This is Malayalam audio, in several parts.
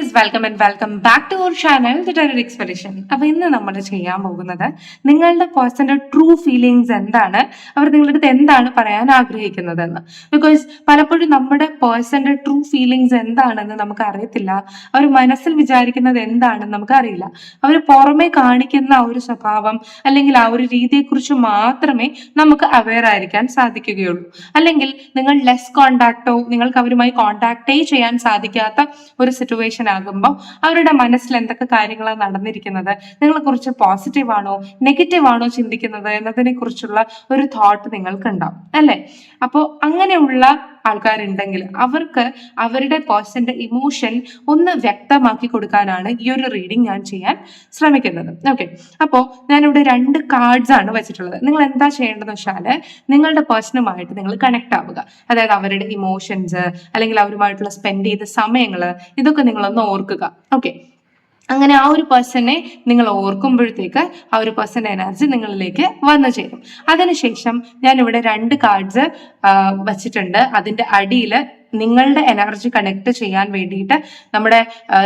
Guys welcome and welcome back to our channel the terror expedition അപ്പൊ ഇന്ന് നമ്മൾ ചെയ്യാൻ പോകുന്നത് നിങ്ങളുടെ പേഴ്സന്റെ ട്രൂ ഫീലിങ്സ് എന്താണ്? അവർ നിങ്ങളുടെ അടുത്ത് എന്താണ് പറയാൻ ആഗ്രഹിക്കുന്നത് എന്ന് ബിക്കോസ് പലപ്പോഴും നമ്മുടെ പേഴ്സന്റെ ട്രൂ ഫീലിങ്സ് എന്താണെന്ന് നമുക്ക് അറിയത്തില്ല. അവർ മനസ്സിൽ വിചാരിക്കുന്നത് എന്താണെന്ന് നമുക്ക് അറിയില്ല. അവർ പുറമെ കാണിക്കുന്ന ആ ഒരു സ്വഭാവം അല്ലെങ്കിൽ ആ ഒരു രീതിയെക്കുറിച്ച് മാത്രമേ നമുക്ക് അവെയർ ആയിരിക്കാൻ സാധിക്കുകയുള്ളൂ. അല്ലെങ്കിൽ നിങ്ങൾ ലെസ് കോണ്ടാക്റ്റോ നിങ്ങൾക്ക് അവരുമായി കോണ്ടാക്റ്റേ ചെയ്യാൻ സാധിക്കാത്ത ഒരു സിറ്റുവേഷൻ ആകുമ്പോൾ അവരുടെ മനസ്സിൽ എന്തൊക്കെ കാര്യങ്ങളാണ് നടന്നിരിക്കുന്നത്? നിങ്ങൾ കുറച്ച് പോസിറ്റീവ് ആണോ നെഗറ്റീവ് ആണോ ചിന്തിക്കുന്നത് എന്നതിനെ കുറിച്ചുള്ള ഒരു തോട്ട് നിങ്ങൾക്ക് ഉണ്ടാവും അല്ലെ? അപ്പോൾ അങ്ങനെയുള്ള ആൾക്കാരുണ്ടെങ്കിൽ അവർക്ക് അവരുടെ പേഴ്സന്റെ ഇമോഷൻ ഒന്ന് വ്യക്തമാക്കി കൊടുക്കാനാണ് ഈ ഒരു റീഡിംഗ് ഞാൻ ചെയ്യാൻ ശ്രമിക്കുന്നത്. ഓക്കെ അപ്പോൾ ഞാനിവിടെ രണ്ട് കാർഡ്സ് ആണ് വെച്ചിട്ടുള്ളത്. നിങ്ങൾ എന്താ ചെയ്യേണ്ടതെന്ന് വെച്ചാൽ നിങ്ങളുടെ പേഴ്സണുമായിട്ട് നിങ്ങൾ കണക്ട് ആവുക. അതായത് അവരുടെ ഇമോഷൻസ് അല്ലെങ്കിൽ അവരുമായിട്ടുള്ള സ്പെൻഡ് ചെയ്ത സമയങ്ങൾ ഇതൊക്കെ നിങ്ങളൊന്ന് ഓർക്കുക. ഓക്കെ അങ്ങനെ ആ ഒരു പേഴ്സണെ നിങ്ങൾ ഓർക്കുമ്പോഴത്തേക്ക് ആ ഒരു പേഴ്സന്റെ എനർജി നിങ്ങളിലേക്ക് വന്നു ചേരും. അതിനുശേഷം ഞാൻ ഇവിടെ രണ്ട് കാർഡ്സ് വച്ചിട്ടുണ്ട്. അതിന്റെ അടിയിൽ നിങ്ങളുടെ എനർജി കണക്ട് ചെയ്യാൻ വേണ്ടിയിട്ട് നമ്മുടെ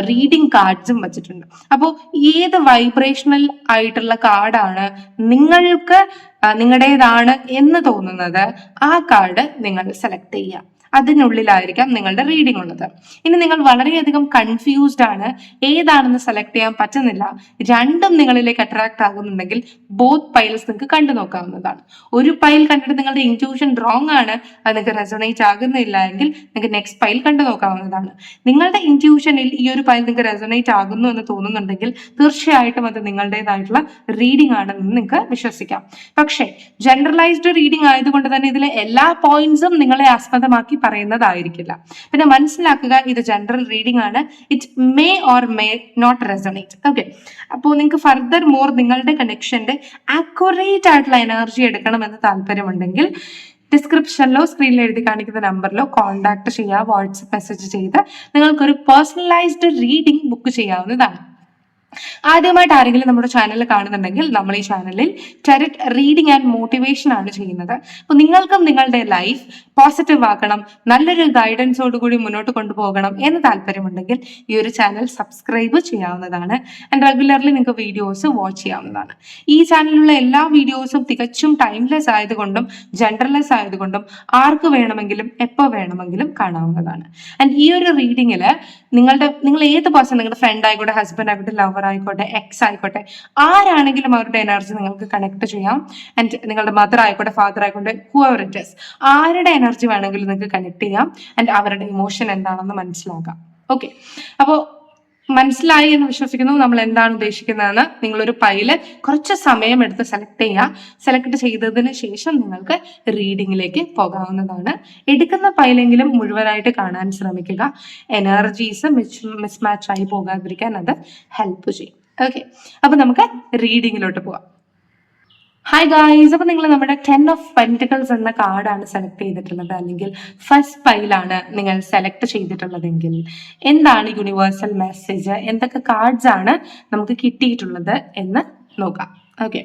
റീഡിംഗ് കാർഡ്സും വെച്ചിട്ടുണ്ട്. അപ്പോൾ ഏത് വൈബ്രേഷണൽ ആയിട്ടുള്ള കാർഡാണ് നിങ്ങൾക്ക് നിങ്ങളുടേതാണ് എന്ന് തോന്നുന്നത് ആ കാർഡ് നിങ്ങൾ സെലക്ട് ചെയ്യുക. അതിനുള്ളിലായിരിക്കാം നിങ്ങളുടെ റീഡിംഗ് ഉള്ളത്. ഇനി നിങ്ങൾ വളരെയധികം കൺഫ്യൂസ്ഡ് ആണ്. ഏതാണെന്ന് സെലക്ട് ചെയ്യാൻ പറ്റുന്നില്ല. രണ്ടും നിങ്ങളിലേക്ക് അട്രാക്ട് ആകുന്നുണ്ടെങ്കിൽ ബോത്ത് പൈൽസ് നിങ്ങൾക്ക് കണ്ടു നോക്കാവുന്നതാണ്. ഒരു പൈൽ കണ്ടിട്ട് നിങ്ങളുടെ ഇന്റ്യൂഷൻ റോങ് ആണ്. അത് നിങ്ങൾക്ക് റെസൊണേറ്റ് ആകുന്നില്ല എങ്കിൽ നിങ്ങൾക്ക് നെക്സ്റ്റ് പൈൽ കണ്ടു നോക്കാവുന്നതാണ്. നിങ്ങളുടെ ഇന്റ്യൂഷനിൽ ഈ ഒരു പൈൽ നിങ്ങൾക്ക് റെസൊണേറ്റ് ആകുന്നു എന്ന് തോന്നുന്നുണ്ടെങ്കിൽ തീർച്ചയായിട്ടും അത് നിങ്ങളുടേതായിട്ടുള്ള റീഡിംഗ് ആണെന്ന് നിങ്ങൾക്ക് വിശ്വസിക്കാം. പക്ഷേ ജനറലൈസ്ഡ് റീഡിംഗ് ആയതുകൊണ്ട് തന്നെ ഇതിലെ എല്ലാ പോയിന്റ്സും നിങ്ങളെ ആസ്പദമാക്കി പറയുന്നതായിരിക്കില്ല. പിന്നെ മനസ്സിലാക്കുക ഇത് ജനറൽ റീഡിംഗ് ആണ്. It may or may not resonate okay അപ്പോൾ നിങ്ങൾക്ക് ഫർദർ മോർ നിങ്ങളുടെ കണക്ഷന്റെ ആക്യുറേറ്റ് ആയിട്ടുള്ള എനർജി എടുക്കണമെന്ന് താല്പര്യമുണ്ടെങ്കിൽ ഡിസ്ക്രിപ്ഷനിലോ സ്ക്രീനിൽ എഴുതി കാണിക്കുന്ന നമ്പറിലോ കോൺടാക്ട് ചെയ്യുക വാട്സപ്പ് മെസ്സേജ് ചെയ്ത് നിങ്ങൾക്കൊരു പേഴ്സണലൈസ്ഡ് റീഡിംഗ് ബുക്ക് ചെയ്യാവുന്നതാണ്. ആദ്യമായിട്ട് ആരെങ്കിലും നമ്മുടെ ചാനൽ കാണുന്നുണ്ടെങ്കിൽ നമ്മൾ ഈ ചാനലിൽ ടെറിറ്റ് റീഡിംഗ് ആൻഡ് മോട്ടിവേഷൻ ആണ് ചെയ്യുന്നത്. അപ്പോൾ നിങ്ങൾക്കും നിങ്ങളുടെ ലൈഫ് പോസിറ്റീവ് ആക്കണം നല്ലൊരു ഗൈഡൻസോട് കൂടി മുന്നോട്ട് കൊണ്ടുപോകണം എന്ന് താല്പര്യമുണ്ടെങ്കിൽ ഈ ഒരു ചാനൽ സബ്സ്ക്രൈബ് ചെയ്യാവുന്നതാണ്. ആൻഡ് റെഗുലർലി നിങ്ങൾക്ക് വീഡിയോസ് വാച്ച് ചെയ്യാവുന്നതാണ്. ഈ ചാനലിലുള്ള എല്ലാ വീഡിയോസും തികച്ചും ടൈംലെസ് ആയതുകൊണ്ടും ജെൻഡർലെസ് ആയതുകൊണ്ടും ആർക്ക് വേണമെങ്കിലും എപ്പോൾ വേണമെങ്കിലും കാണാവുന്നതാണ്. ആൻഡ് ഈ ഒരു റീഡിങ്ങിൽ നിങ്ങളുടെ നിങ്ങൾ ഏത് പേഴ്സൺ നിങ്ങളുടെ ഫ്രണ്ട് ആയിക്കോട്ടെ ഹസ്ബൻഡ് ആയിക്കോട്ടെ ലവർ ആയിക്കോട്ടെ എക്സ് ആയിക്കോട്ടെ. ആരാണെങ്കിലും അവരുടെ എനർജി നിങ്ങൾക്ക് കണക്ട് ചെയ്യാം. ആൻഡ് നിങ്ങളുടെ മദർ ആയിക്കോട്ടെ ഫാദർ ആയിക്കോട്ടെ ഹൂവർ ഇറ്റ് ഇസ് ആരുടെ എനർജി വേണമെങ്കിലും നിങ്ങൾക്ക് കണക്ട് ചെയ്യാം. ആൻഡ് അവരുടെ ഇമോഷൻ എന്താണെന്ന് മനസ്സിലാക്കാം. ഓക്കെ അപ്പോൾ മനസ്സിലായി എന്ന് വിശ്വസിക്കുന്നു. നമ്മൾ എന്താണ് ഉദ്ദേശിക്കുന്നതെന്ന് നിങ്ങളൊരു പൈൽ കുറച്ച് സമയം എടുത്ത് സെലക്ട് ചെയ്യുക സെലക്ട് ചെയ്തതിന് ശേഷം നിങ്ങൾക്ക് റീഡിങ്ങിലേക്ക് പോകാവുന്നതാണ്. എടുക്കുന്ന പൈലെങ്കിലും മുഴുവനായിട്ട് കാണാൻ ശ്രമിക്കുക. എനർജീസ് മിസ് മിസ്മാച്ച് ആയി പോകാതിരിക്കാൻ അത് ഹെൽപ്പ് ചെയ്യും. ഓക്കെ അപ്പൊ നമുക്ക് റീഡിങ്ങിലോട്ട് പോവാം. ഹായ് ഗായ്സ് അപ്പൊ നിങ്ങൾ നമ്മുടെ ടെൻ ഓഫ് പെന്റിക്കൽസ് എന്ന കാർഡാണ് സെലക്ട് ചെയ്തിട്ടുള്ളത്. അല്ലെങ്കിൽ ഫസ്റ്റ് പൈലാണ് നിങ്ങൾ സെലക്ട് ചെയ്തിട്ടുള്ളതെങ്കിൽ. എന്താണ് യൂണിവേഴ്സൽ മെസ്സേജ് എന്തൊക്കെ കാർഡ്സ് ആണ് നമുക്ക് കിട്ടിയിട്ടുള്ളത് എന്ന് നോക്കാം. ഓക്കെ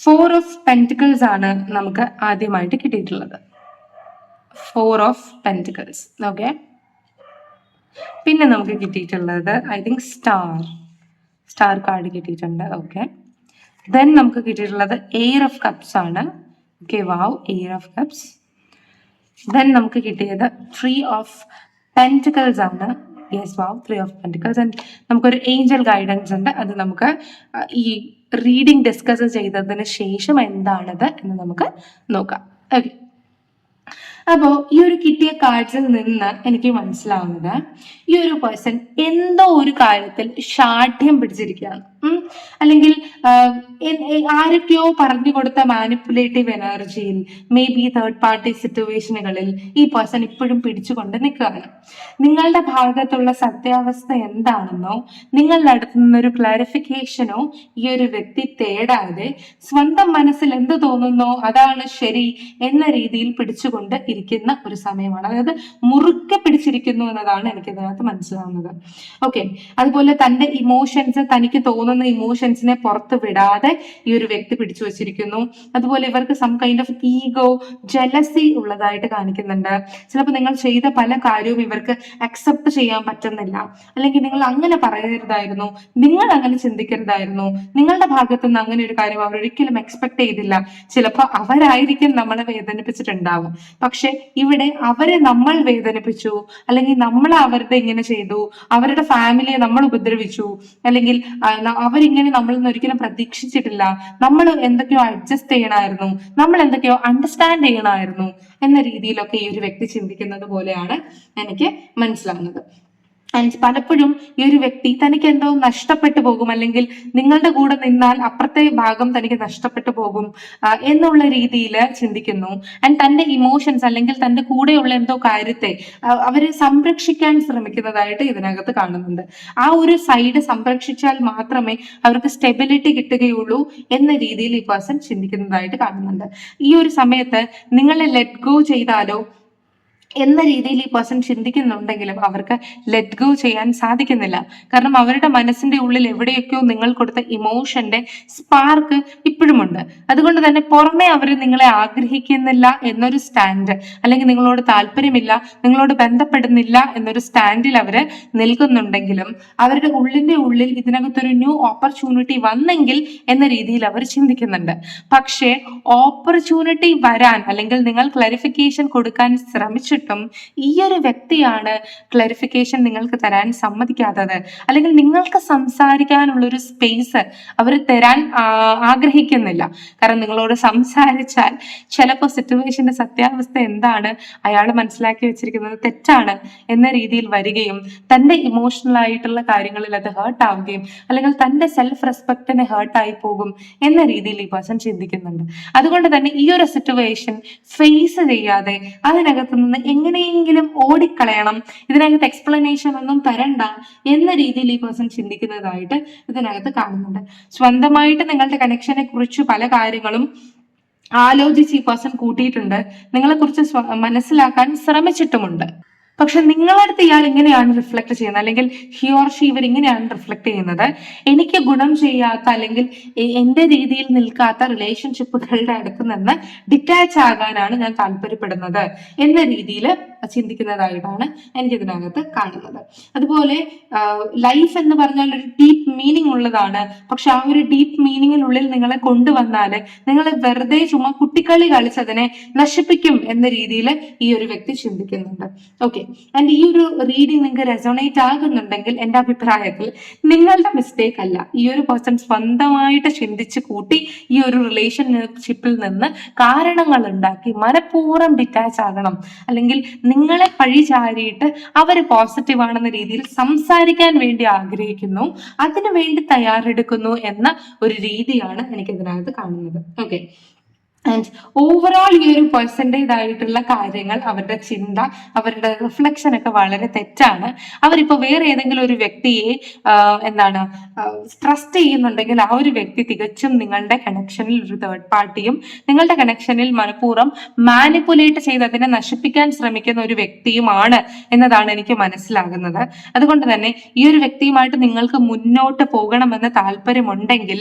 ഫോർ ഓഫ് പെന്റിക്കിൾസ് ആണ് നമുക്ക് ആദ്യമായിട്ട് കിട്ടിയിട്ടുള്ളത്. ഫോർ ഓഫ് പെന്റിക്കിൾസ് ഓക്കെ പിന്നെ നമുക്ക് കിട്ടിയിട്ടുള്ളത് I think star star card കിട്ടിയിട്ടുണ്ട്. ഓക്കെ ദെൻ നമുക്ക് കിട്ടിയിട്ടുള്ളത് എയർ ഓഫ് കപ്സ് ആണ്. Okay wow ace of cups then നമുക്ക് കിട്ടിയത് ത്രീ ഓഫ് പെന്റിക്കൽസ് ആണ്. Yes wow three of pentacles and നമുക്കൊരു ഏഞ്ചൽ ഗൈഡൻസ് ഉണ്ട്. അത് നമുക്ക് ഈ റീഡിംഗ് ഡിസ്കസ് ചെയ്തതിന് ശേഷം എന്താണത് എന്ന് നമുക്ക് നോക്കാം. ഓക്കെ അപ്പോൾ ഈ ഒരു കിട്ടിയ കാർഡ്സിൽ നിന്ന് എനിക്ക് മനസ്സിലാവുന്നത് ഈ ഒരു പേഴ്സൺ എന്തോ ഒരു കാര്യത്തിൽ ഷാഠ്യം പിടിച്ചിരിക്കുകയാണ്. അല്ലെങ്കിൽ ആരൊക്കെയോ പറഞ്ഞു കൊടുത്ത മാനിപ്പുലേറ്റീവ് എനർജിയിൽ മേ ബി തേർഡ് പാർട്ടി സിറ്റുവേഷനുകളിൽ ഈ പേഴ്സൺ ഇപ്പോഴും പിടിച്ചുകൊണ്ട് നിൽക്കുകയാണ്. നിങ്ങളുടെ ഭാഗത്തുള്ള സത്യാവസ്ഥ എന്താണെന്നോ നിങ്ങൾ നടത്തുന്ന ഒരു ക്ലാരിഫിക്കേഷനോ ഈ ഒരു വ്യക്തി തേടാതെ സ്വന്തം മനസ്സിൽ എന്ത് തോന്നുന്നോ അതാണ് ശരി എന്ന രീതിയിൽ പിടിച്ചുകൊണ്ട് ഇരിക്കുന്ന ഒരു സമയമാണ്. അതായത് മുറുക്കെ പിടിച്ചിരിക്കുന്നു എന്നതാണ് എനിക്ക് ഇതിനകത്ത് മനസ്സിലാവുന്നത്. ഓക്കെ അതുപോലെ തന്റെ ഇമോഷൻസ് തനിക്ക് തോന്നുന്ന തോന്നുന്ന ഇമോഷൻസിനെ പുറത്ത് വിടാതെ ഈ ഒരു വ്യക്തി പിടിച്ചു വച്ചിരിക്കുന്നു. അതുപോലെ ഇവർക്ക് some kind of ego jealousy ഉള്ളതായിട്ട് കാണിക്കുന്നുണ്ട്. ചിലപ്പോൾ നിങ്ങൾ ചെയ്ത പല കാര്യവും ഇവർക്ക് അക്സെപ്റ്റ് ചെയ്യാൻ പറ്റുന്നില്ല. അല്ലെങ്കിൽ നിങ്ങൾ അങ്ങനെ പറയരുതായിരുന്നു. നിങ്ങൾ അങ്ങനെ ചിന്തിക്കരുതായിരുന്നു. നിങ്ങളുടെ ഭാഗത്തു നിന്ന് അങ്ങനെ ഒരു കാര്യം അവർ ഒരിക്കലും എക്സ്പെക്ട് ചെയ്തില്ല. ചിലപ്പോൾ അവരായിരിക്കും നമ്മളെ വേദനിപ്പിച്ചിട്ടുണ്ടാവും. പക്ഷെ ഇവിടെ അവരെ നമ്മൾ വേദനിപ്പിച്ചു. അല്ലെങ്കിൽ നമ്മൾ അവരുടെ ഇങ്ങനെ ചെയ്തു. അവരുടെ ഫാമിലിയെ നമ്മൾ ഉപദ്രവിച്ചു. അല്ലെങ്കിൽ അവരിങ്ങനെ നമ്മളിൽ നിന്ന് ഒരിക്കലും പ്രതീക്ഷിച്ചിട്ടില്ല. നമ്മൾ എന്തൊക്കെയോ അഡ്ജസ്റ്റ് ചെയ്യണമായിരുന്നു. നമ്മൾ എന്തൊക്കെയോ അണ്ടർസ്റ്റാൻഡ് ചെയ്യണമായിരുന്നു എന്ന രീതിയിലൊക്കെ ഈ ഒരു വ്യക്തി ചിന്തിക്കുന്നത് പോലെയാണ് എനിക്ക് മനസ്സിലാകുന്നത് പലപ്പോഴും ഈ ഒരു വ്യക്തി തനിക്ക് എന്തോ നഷ്ടപ്പെട്ടു പോകും. അല്ലെങ്കിൽ നിങ്ങളുടെ കൂടെ നിന്നാൽ അപ്പുറത്തെ ഭാഗം തനിക്ക് നഷ്ടപ്പെട്ടു പോകും എന്നുള്ള രീതിയിൽ ചിന്തിക്കുന്നു. ആൻഡ് തന്റെ ഇമോഷൻസ് അല്ലെങ്കിൽ തന്റെ കൂടെയുള്ള എന്തോ കാര്യത്തെ അവരെ സംരക്ഷിക്കാൻ ശ്രമിക്കുന്നതായിട്ട് ഇതിനകത്ത് കാണുന്നുണ്ട്. ആ ഒരു സൈഡ് സംരക്ഷിച്ചാൽ മാത്രമേ അവർക്ക് സ്റ്റെബിലിറ്റി കിട്ടുകയുള്ളൂ എന്ന രീതിയിൽ ഈ പേഴ്സൺ ചിന്തിക്കുന്നതായിട്ട് കാണുന്നുണ്ട്. ഈ ഒരു സമയത്ത് നിങ്ങളെ ലെറ്റ് ഗോ ചെയ്താലോ എന്ന രീതിയിൽ ഈ പേഴ്സൺ ചിന്തിക്കുന്നുണ്ടെങ്കിലും അവർക്ക് ലെറ്റ് ഗോ ചെയ്യാൻ സാധിക്കുന്നില്ല. കാരണം അവരുടെ മനസ്സിന്റെ ഉള്ളിൽ എവിടെയൊക്കെയോ നിങ്ങൾ കൊടുത്ത ഇമോഷന്റെ സ്പാർക്ക് ഇപ്പോഴും ഉണ്ട് അതുകൊണ്ട് തന്നെ പുറമെ അവർ നിങ്ങളെ ആഗ്രഹിക്കുന്നില്ല എന്നൊരു സ്റ്റാൻഡ് അല്ലെങ്കിൽ നിങ്ങളോട് താല്പര്യമില്ല നിങ്ങളോട് ബന്ധപ്പെടുന്നില്ല എന്നൊരു സ്റ്റാൻഡിൽ അവർ നിൽക്കുന്നുണ്ടെങ്കിലും അവരുടെ ഉള്ളിന്റെ ഉള്ളിൽ ഇതിനകത്തൊരു ന്യൂ ഓപ്പർച്യൂണിറ്റി വന്നെങ്കിൽ എന്ന രീതിയിൽ അവർ ചിന്തിക്കുന്നുണ്ട്. പക്ഷേ ഓപ്പർച്യൂണിറ്റി വരാൻ അല്ലെങ്കിൽ നിങ്ങൾ ക്ലാരിഫിക്കേഷൻ കൊടുക്കാൻ ശ്രമിച്ചിട്ടും ഈ ഒരു വ്യക്തിയാണ് ക്ലാരിഫിക്കേഷൻ നിങ്ങൾക്ക് തരാൻ സമ്മതിക്കാത്തത്. അല്ലെങ്കിൽ നിങ്ങൾക്ക് സംസാരിക്കാനുള്ള ഒരു സ്പേസ് അവർ തരാൻ ആഗ്രഹിക്കുന്നില്ല. കാരണം നിങ്ങളോട് സംസാരിച്ചാൽ ചിലപ്പോൾ സിറ്റുവേഷന്റെ സത്യാവസ്ഥ എന്താണ് അയാൾ മനസ്സിലാക്കി വെച്ചിരിക്കുന്നത് തെറ്റാണ് എന്ന രീതിയിൽ വരികയും തന്റെ ഇമോഷണൽ ആയിട്ടുള്ള കാര്യങ്ങളിൽ അത് ഹേർട്ട് ആവുകയും അല്ലെങ്കിൽ തന്റെ സെൽഫ് റെസ്പെക്റ്റിനെ ഹേർട്ടായി പോകും എന്ന രീതിയിൽ ഈ പേഴ്സൺ ചിന്തിക്കുന്നുണ്ട്. അതുകൊണ്ട് തന്നെ ഈ ഒരു സിറ്റുവേഷൻ ഫേസ് ചെയ്യാതെ അതിനകത്ത് നിന്ന് എങ്ങനെയെങ്കിലും ഓടിക്കളയണം ഇതിനകത്ത് എക്സ്പ്ലനേഷൻ ഒന്നും തരണ്ട എന്ന രീതിയിൽ ഈ പേഴ്സൺ ചിന്തിക്കുന്നതായിട്ട് ഇതിനകത്ത് കാണുന്നുണ്ട്. സ്വന്തമായിട്ട് നിങ്ങളുടെ കണക്ഷനെ കുറിച്ച് പല കാര്യങ്ങളും ആലോചിച്ച് ഈ പേഴ്സൺ കൂട്ടിയിട്ടുണ്ട്. നിങ്ങളെ കുറിച്ച് മനസ്സിലാക്കാൻ ശ്രമിച്ചിട്ടുമുണ്ട്. പക്ഷെ നിങ്ങളടുത്ത് ഇയാൾ ഇങ്ങനെയാണ് റിഫ്ലക്ട് ചെയ്യുന്നത്? അല്ലെങ്കിൽ ഹി ഓർ ഷീ ഇവർ ഇങ്ങനെയാണ് റിഫ്ലക്ട് ചെയ്യുന്നത്? എനിക്ക് ഗുണം ചെയ്യാത്ത അല്ലെങ്കിൽ എന്റെ രീതിയിൽ നിൽക്കാത്ത റിലേഷൻഷിപ്പുകളുടെ അടുത്ത് നിന്ന് ഡിറ്റാച്ച് ആകാനാണ് ഞാൻ താല്പര്യപ്പെടുന്നത് എന്ന രീതിയിൽ ചിന്തിക്കുന്നതായിട്ടാണ് എനിക്ക് ഇതിനകത്ത് കാണുന്നത്. അതുപോലെ ലൈഫ് എന്ന് പറഞ്ഞാൽ ഒരു ഡീപ്പ് മീനിങ് ഉള്ളതാണ്. പക്ഷെ ആ ഒരു ഡീപ്പ് മീനിങ്ങിനുള്ളിൽ നിങ്ങളെ കൊണ്ടുവന്നാൽ നിങ്ങളെ വെറുതെ ചുമ്മാ കുട്ടിക്കളി കളിച്ചതിനെ നശിപ്പിക്കും എന്ന രീതിയിൽ ഈ ഒരു വ്യക്തി ചിന്തിക്കുന്നുണ്ട്. ഓക്കെ ആൻഡ് ഈ ഒരു റീഡിങ് നിങ്ങൾക്ക് റെസോണേറ്റ് ആകുന്നുണ്ടെങ്കിൽ എന്റെ അഭിപ്രായത്തിൽ നിങ്ങളുടെ മിസ്റ്റേക്ക് അല്ല. ഈ ഒരു പേഴ്സൺ സ്വന്തമായിട്ട് ചിന്തിച്ച് കൂട്ടി ഈ ഒരു റിലേഷൻഷിപ്പിൽ നിന്ന് കാരണങ്ങൾ ഉണ്ടാക്കി മനഃപൂർവം ഡിറ്റാച്ച് ആകണം. അല്ലെങ്കിൽ നിങ്ങളെ പഴി ചാരിയിട്ട് അവർ പോസിറ്റീവ് ആണെന്ന രീതിയിൽ സംസാരിക്കാൻ വേണ്ടി ആഗ്രഹിക്കുന്നു അതിനു വേണ്ടി തയ്യാറെടുക്കുന്നു എന്ന ഒരു രീതിയാണ് എനിക്ക് ഇതിനകത്ത് കാണുന്നത്. ഓക്കെ ആൻഡ് ഓവറോൾ ഈ ഒരു പെർസെന്റേജായിട്ടുള്ള കാര്യങ്ങൾ അവരുടെ ചിന്ത അവരുടെ റിഫ്ലക്ഷൻ ഒക്കെ വളരെ തെറ്റാണ്. അവരിപ്പോൾ വേറെ ഏതെങ്കിലും ഒരു വ്യക്തിയെ എന്താണ് ട്രസ്റ്റ് ചെയ്യുന്നുണ്ടെങ്കിൽ ആ ഒരു വ്യക്തി തികച്ചും നിങ്ങളുടെ കണക്ഷനിൽ ഒരു തേർഡ് പാർട്ടിയും നിങ്ങളുടെ കണക്ഷനിൽ മനഃപൂർവം മാനിപ്പുലേറ്റ് ചെയ്ത് അതിനെ നശിപ്പിക്കാൻ ശ്രമിക്കുന്ന ഒരു വ്യക്തിയുമാണ് എന്നതാണ് എനിക്ക് മനസ്സിലാകുന്നത്. അതുകൊണ്ട് തന്നെ ഈ ഒരു വ്യക്തിയുമായിട്ട് നിങ്ങൾക്ക് മുന്നോട്ട് പോകണമെന്ന് താല്പര്യമുണ്ടെങ്കിൽ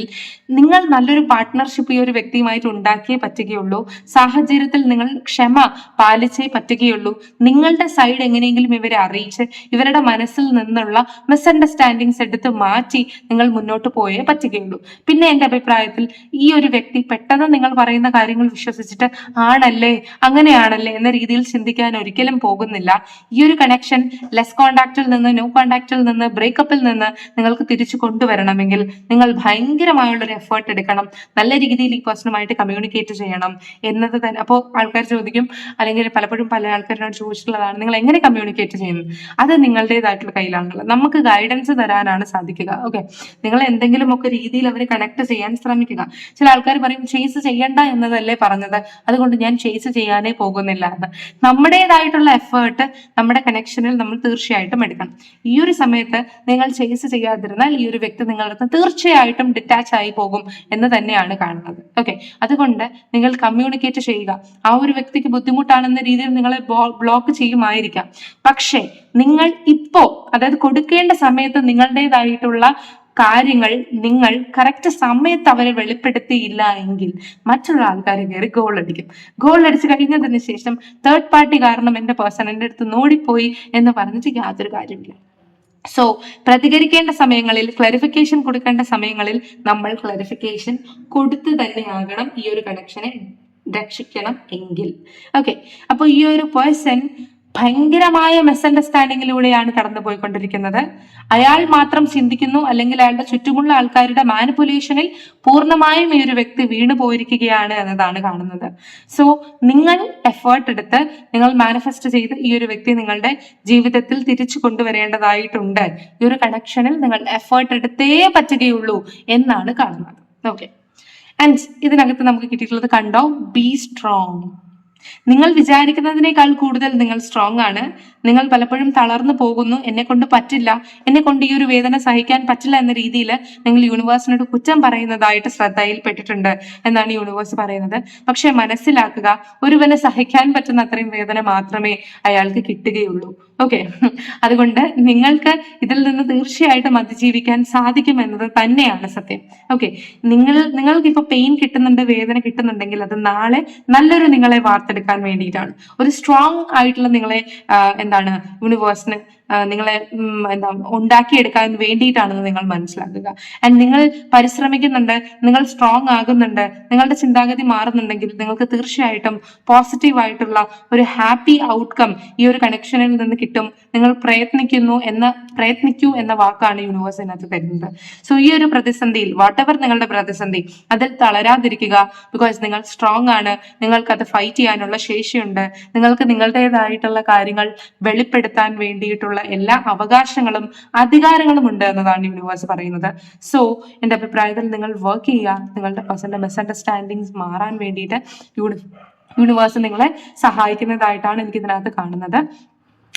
നിങ്ങൾ നല്ലൊരു പാർട്ട്ണർഷിപ്പ് ഈ ഒരു വ്യക്തിയുമായിട്ട് ഉണ്ടാക്കിയേ പറ്റുകയുള്ളൂ. സാഹചര്യത്തിൽ നിങ്ങൾ ക്ഷമ പാലിച്ചേ പറ്റുകയുള്ളൂ. നിങ്ങളുടെ സൈഡ് എങ്ങനെയെങ്കിലും ഇവരെ അറിയിച്ച് ഇവരുടെ മനസ്സിൽ നിന്നുള്ള മിസ്അണ്ടർസ്റ്റാൻഡിങ്സ് എടുത്ത് മാറ്റി നിങ്ങൾ മുന്നോട്ട് പോയേ പറ്റുകയുള്ളൂ. പിന്നെ എന്റെ അഭിപ്രായത്തിൽ ഈ ഒരു വ്യക്തി പെട്ടെന്ന് നിങ്ങൾ പറയുന്ന കാര്യങ്ങൾ വിശ്വസിച്ചിട്ട് ആണല്ലേ അങ്ങനെയാണല്ലേ എന്ന രീതിയിൽ ചിന്തിക്കാൻ ഒരിക്കലും പോകുന്നില്ല. ഈ ഒരു കണക്ഷൻ ലെസ് കോണ്ടാക്റ്റിൽ നിന്ന് നോ കോണ്ടാക്റ്റിൽ നിന്ന് ബ്രേക്കപ്പിൽ നിന്ന് നിങ്ങൾക്ക് തിരിച്ചു കൊണ്ടുവരണമെങ്കിൽ നിങ്ങൾ ഭയങ്കരമായുള്ള ഒരു എഫേർട്ട് എടുക്കണം. നല്ല രീതിയിൽ ഈ പേഴ്സണുമായിട്ട് കമ്മ്യൂണിക്കേറ്റ് ചെയ്യണം എന്നത് തന്നെ. അപ്പോൾ ആൾക്കാർ ചോദിക്കും അല്ലെങ്കിൽ പലപ്പോഴും പല ആൾക്കാരോട് ചോദിച്ചിട്ടുള്ളതാണ് നിങ്ങൾ എങ്ങനെ കമ്മ്യൂണിക്കേറ്റ് ചെയ്യുന്നത്? അത് നിങ്ങളുടേതായിട്ടുള്ള കയ്യിലാണുള്ളത് നമുക്ക് ഗൈഡൻസ് തരാനാണ് സാധിക്കുക. ഓക്കെ നിങ്ങൾ എന്തെങ്കിലും ഒക്കെ രീതിയിൽ അവരെ കണക്ട് ചെയ്യാൻ ശ്രമിക്കുക. ചില ആൾക്കാർ പറയും ചേസ് ചെയ്യണ്ട എന്നതല്ലേ പറഞ്ഞത്. അതുകൊണ്ട് ഞാൻ ചേസ് ചെയ്യാനേ പോകുന്നില്ല എന്ന്. നമ്മുടേതായിട്ടുള്ള എഫേർട്ട് നമ്മുടെ കണക്ഷനിൽ നമ്മൾ തീർച്ചയായിട്ടും എടുക്കണം. ഈ ഒരു സമയത്ത് നിങ്ങൾ ചേസ് ചെയ്യാതിരുന്നാൽ ഈ ഒരു വ്യക്തി നിങ്ങളുടെ തീർച്ചയായിട്ടും ഡിറ്റാച്ച് ആയി പോകും എന്ന് തന്നെയാണ് കാണുന്നത്. ഓക്കെ അതുകൊണ്ട് നിങ്ങൾ കമ്മ്യൂണിക്കേറ്റ് ചെയ്യുക. ആ ഒരു വ്യക്തിക്ക് ബുദ്ധിമുട്ടാണെന്ന രീതിയിൽ നിങ്ങളെ ബ്ലോക്ക് ചെയ്യുമായിരിക്കാം. പക്ഷേ നിങ്ങൾ ഇപ്പോ അതായത് കൊടുക്കേണ്ട സമയത്ത് നിങ്ങളുടേതായിട്ടുള്ള കാര്യങ്ങൾ നിങ്ങൾ കറക്റ്റ് സമയത്ത് അവരെ വെളിപ്പെടുത്തിയില്ല എങ്കിൽ മറ്റുള്ള ആൾക്കാർ കയറി ഗോൾ അടിക്കും. ഗോൾ അടിച്ച് കഴിഞ്ഞതിന് ശേഷം തേർഡ് പാർട്ടി കാരണം എന്റെ പേഴ്സൺ എന്റെ അടുത്ത് നോടിപ്പോയി എന്ന് പറഞ്ഞിട്ട് യാതൊരു കാര്യമില്ല സോ പ്രതികരിക്കേണ്ട സമയങ്ങളിൽ ക്ലാരിഫിക്കേഷൻ കൊടുക്കേണ്ട സമയങ്ങളിൽ നമ്മൾ ക്ലാരിഫിക്കേഷൻ കൊടുത്ത് തന്നെയാകണം ഈ ഒരു കണക്ഷനെ രക്ഷിക്കണം എങ്കിൽ. ഓക്കെ അപ്പോൾ ഈ ഒരു പേഴ്സൺ ഭയങ്കരമായ മിസ്അണ്ടർസ്റ്റാൻഡിങ്ങിലൂടെയാണ് കടന്നു പോയിക്കൊണ്ടിരിക്കുന്നത് അയാൾ മാത്രം ചിന്തിക്കുന്നു അല്ലെങ്കിൽ അയാളുടെ ചുറ്റുമുള്ള ആൾക്കാരുടെ മാനിപ്പുലേഷനിൽ പൂർണമായും ഈ ഒരു വ്യക്തി വീണു പോയിരിക്കുകയാണ് എന്നതാണ് കാണുന്നത്. സോ നിങ്ങൾ എഫേർട്ട് എടുത്ത് നിങ്ങൾ മാനിഫെസ്റ്റ് ചെയ്ത് ഈ ഒരു വ്യക്തി നിങ്ങളുടെ ജീവിതത്തിൽ തിരിച്ചു കൊണ്ടുവരേണ്ടതായിട്ടുണ്ട്. ഈ ഒരു കണക്ഷനിൽ നിങ്ങൾ എഫേർട്ട് എടുത്തേ പറ്റുകയുള്ളൂ എന്നാണ് കാണുന്നത്. ഓക്കെ ആൻഡ് ഇതിനകത്ത് നമുക്ക് കിട്ടിയിട്ടുള്ളത് കണ്ടോ? ബി സ്ട്രോങ് നിങ്ങൾ വിചാരിക്കുന്നതിനേക്കാൾ കൂടുതൽ നിങ്ങൾ സ്ട്രോങ് ആണ്. നിങ്ങൾ പലപ്പോഴും തളർന്നു പോകുന്നു. എന്നെ കൊണ്ട് പറ്റില്ല. എന്നെ കൊണ്ട് ഈ ഒരു വേദന സഹിക്കാൻ പറ്റില്ല എന്ന രീതിയിൽ നിങ്ങൾ യൂണിവേഴ്സിനോട് കുറ്റം പറയുന്നതായിട്ട് ശ്രദ്ധയിൽപ്പെട്ടിട്ടുണ്ട് എന്നാണ് യൂണിവേഴ്സ് പറയുന്നത്. പക്ഷെ മനസ്സിലാക്കുക ഒരുവനെ സഹിക്കാൻ പറ്റുന്ന അത്രയും വേദന മാത്രമേ അയാൾക്ക് കിട്ടുകയുള്ളൂ. ഓക്കെ അതുകൊണ്ട് നിങ്ങൾക്ക് ഇതിൽ നിന്ന് തീർച്ചയായിട്ടും അതിജീവിക്കാൻ സാധിക്കുമെന്നത് തന്നെയാണ് സത്യം. ഓക്കെ നിങ്ങൾ നിങ്ങൾക്ക് ഇപ്പൊ പെയിൻ കിട്ടുന്നുണ്ട് വേദന കിട്ടുന്നുണ്ടെങ്കിൽ അത് നാളെ നല്ലൊരു നിങ്ങളെ വാർത്തെടുക്കാൻ വേണ്ടിയിട്ടാണ്. ഒരു സ്ട്രോങ് ആയിട്ടുള്ള നിങ്ങളെ എന്താണ് യൂണിവേഴ്സിന് നിങ്ങളെ എന്താ ഉണ്ടാക്കിയെടുക്കാൻ വേണ്ടിയിട്ടാണെന്ന് നിങ്ങൾ മനസ്സിലാക്കുക. ആൻഡ് നിങ്ങൾ പരിശ്രമിക്കുന്നുണ്ട് നിങ്ങൾ സ്ട്രോങ് ആകുന്നുണ്ട് നിങ്ങളുടെ ചിന്താഗതി മാറുന്നുണ്ടെങ്കിൽ നിങ്ങൾക്ക് തീർച്ചയായിട്ടും പോസിറ്റീവ് ആയിട്ടുള്ള ഒരു ഹാപ്പി ഔട്ട്കം ഈ ഒരു കണക്ഷനിൽ നിന്ന് കിട്ടും. നിങ്ങൾ പ്രയത്നിക്കുന്നു എന്ന പ്രയത്നിക്കൂ എന്ന വാക്കാണ് യൂണിവേഴ്സ് ഇതിനകത്ത് തരുന്നത്. സോ ഈ ഒരു പ്രതിസന്ധിയിൽ വാട്ട് എവർ നിങ്ങളുടെ പ്രതിസന്ധി അതിൽ തളരാതിരിക്കുക. ബിക്കോസ് നിങ്ങൾ സ്ട്രോങ് ആണ് നിങ്ങൾക്ക് അത് ഫൈറ്റ് ചെയ്യാനുള്ള ശേഷിയുണ്ട്. നിങ്ങൾക്ക് നിങ്ങളുടേതായിട്ടുള്ള കാര്യങ്ങൾ വെളിപ്പെടുത്താൻ വേണ്ടിയിട്ടുള്ള എല്ലാ അവകാശങ്ങളും അധികാരങ്ങളും ഉണ്ട് എന്നതാണ് യൂണിവേഴ്സ് പറയുന്നത്. സോ എന്റെ അഭിപ്രായത്തിൽ നിങ്ങൾ വർക്ക് ചെയ്യുക നിങ്ങളുടെ പേഴ്സണൽ മിസ്അണ്ടർസ്റ്റാൻഡിങ്സ് മാറാൻ വേണ്ടിയിട്ട് യൂണി യൂണിവേഴ്സ് നിങ്ങളെ സഹായിക്കുന്നതായിട്ടാണ് എനിക്ക് ഇതിനകത്ത് കാണുന്നത്.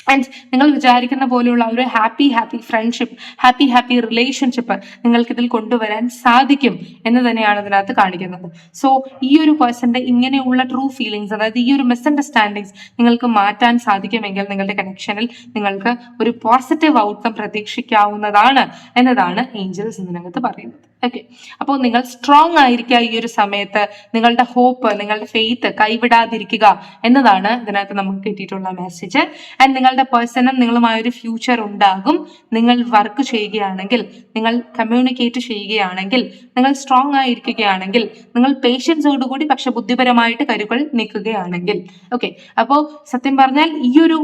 ആൻഡ് നിങ്ങൾ വിചാരിക്കുന്ന പോലെയുള്ള ഒരു happy happy friendship happy happy relationship നിങ്ങൾക്ക് ഇതിൽ കൊണ്ടുവരാൻ സാധിക്കും എന്ന് തന്നെയാണ് ഇതിനകത്ത് കാണിക്കുന്നത്. സോ ഈ ഒരു പേഴ്സന്റെ ഇങ്ങനെയുള്ള ട്രൂ ഫീലിങ്സ് അതായത് ഈ ഒരു മിസ്അണ്ടർസ്റ്റാൻഡിങ്സ് നിങ്ങൾക്ക് മാറ്റാൻ സാധിക്കുമെങ്കിൽ നിങ്ങളുടെ കണക്ഷനിൽ നിങ്ങൾക്ക് ഒരു പോസിറ്റീവ് ഔട്ട്കം പ്രതീക്ഷിക്കാവുന്നതാണ് എന്നതാണ് ഏഞ്ചൽസ് ഇതിനകത്ത് പറയുന്നത്. ഓക്കെ അപ്പോൾ നിങ്ങൾ സ്ട്രോങ് ആയിരിക്കുക ഈ ഒരു സമയത്ത് നിങ്ങളുടെ ഹോപ്പ് നിങ്ങളുടെ ഫെയ്ത്ത് കൈവിടാതിരിക്കുക എന്നതാണ് ഇതിനകത്ത് നമുക്ക് കിട്ടിയിട്ടുള്ള മെസ്സേജ് ആൻഡ് നിങ്ങളുടെ പേഴ്സണും നിങ്ങളുമായ ഒരു ഫ്യൂച്ചർ ഉണ്ടാകും. നിങ്ങൾ വർക്ക് ചെയ്യുകയാണെങ്കിൽ നിങ്ങൾ കമ്മ്യൂണിക്കേറ്റ് ചെയ്യുകയാണെങ്കിൽ നിങ്ങൾ സ്ട്രോങ് ആയിരിക്കുകയാണെങ്കിൽ നിങ്ങൾ പേഷ്യൻസോടുകൂടി പക്ഷെ ബുദ്ധിപരമായിട്ട് കരുക്കൾ നിൽക്കുകയാണെങ്കിൽ ഓക്കെ അപ്പോൾ സത്യം പറഞ്ഞാൽ ഈ ഒരു